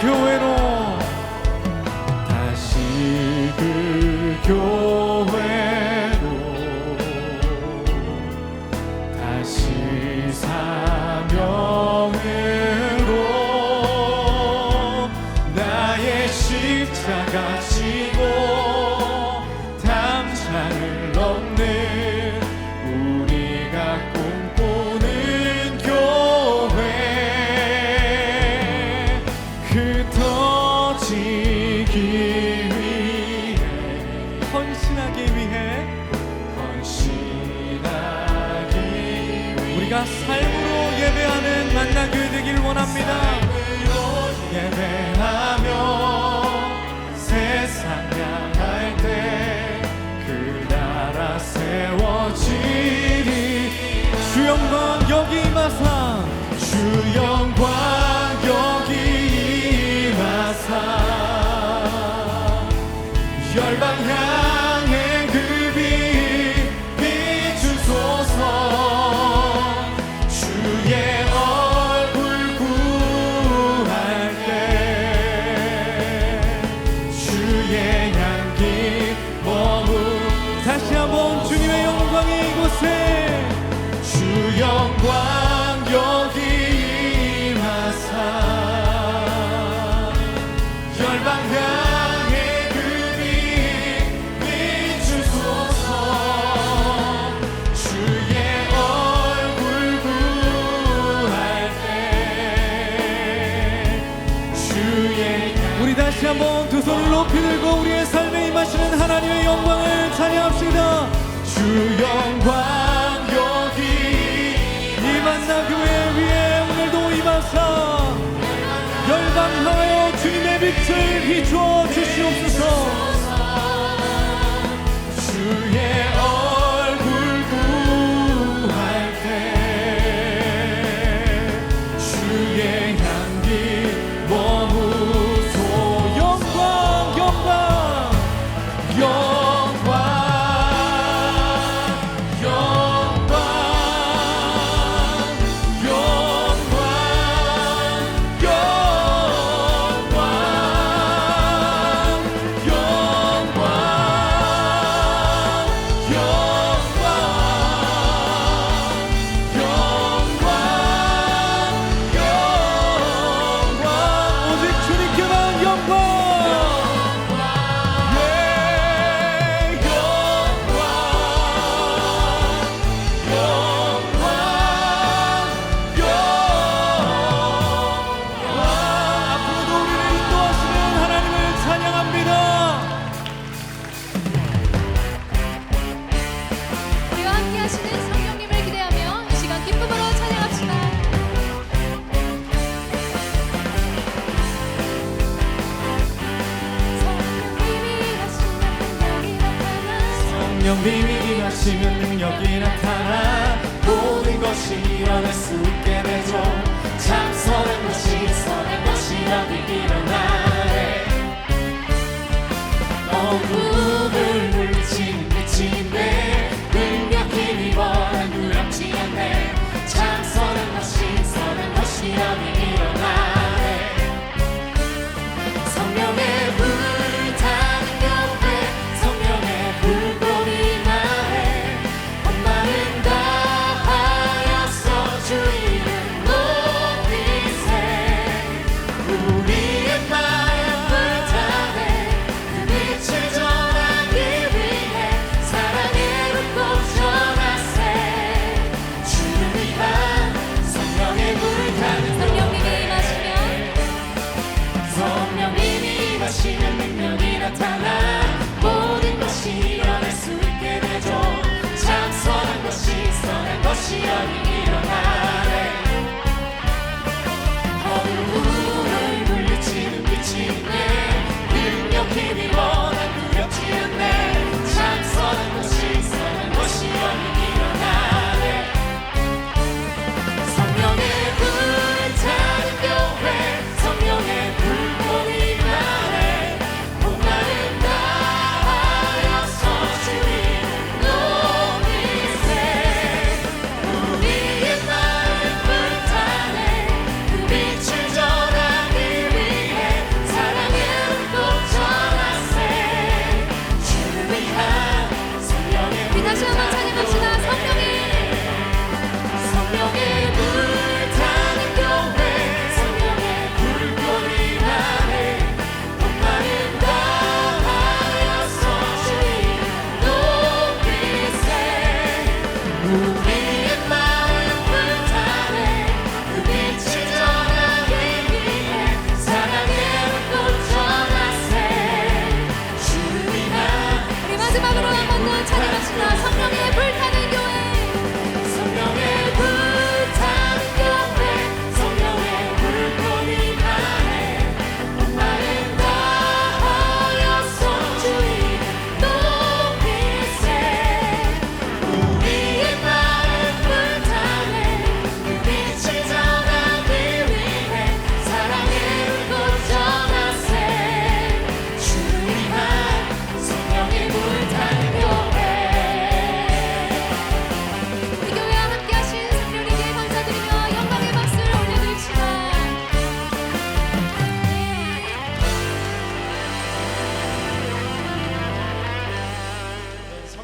다시 위해. 헌신하기 위해. 헌신하기 위해. 우리가 삶으로 예배하는 만나 교회 되길 원합니다. 삶으로 예배하며 세상 향할 때 그 나라 세워지리. 주 영광 여기 임하사 주 영광 방 향해 그빛 비추소서. 주의 얼굴 구할 때 주의 향기 머무. 다시 한번 주님의 영광이 이곳에 주 영광 찬양합시다. 주 영광 여기. 이 만나 교회 위에 오늘도 임하사 열방하여 주님의 빛을 비추어 성령 비밀이 하시면 능력이 나타나? 모든 것이 일어날 수 있게 되죠. 참 선한 것이 선한 것이 여기 일어나네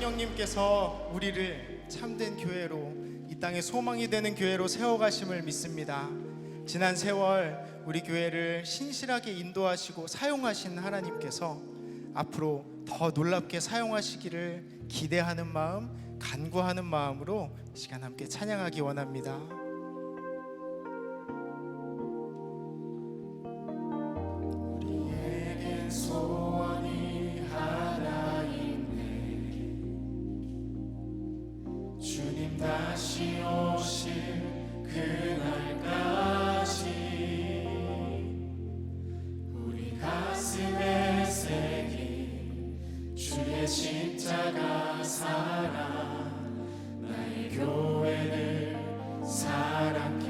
하나님께서 우리를 참된 교회로 이 땅에 소망이 되는 교회로 세워가심을 믿습니다. 지난 세월 우리 교회를 신실하게 인도하시고 사용하신 하나님께서 앞으로 더 놀랍게 사용하시기를 기대하는 마음, 간구하는 마음으로 이 시간 함께 찬양하기 원합니다. 십자가 사랑 나의 교회를 사랑케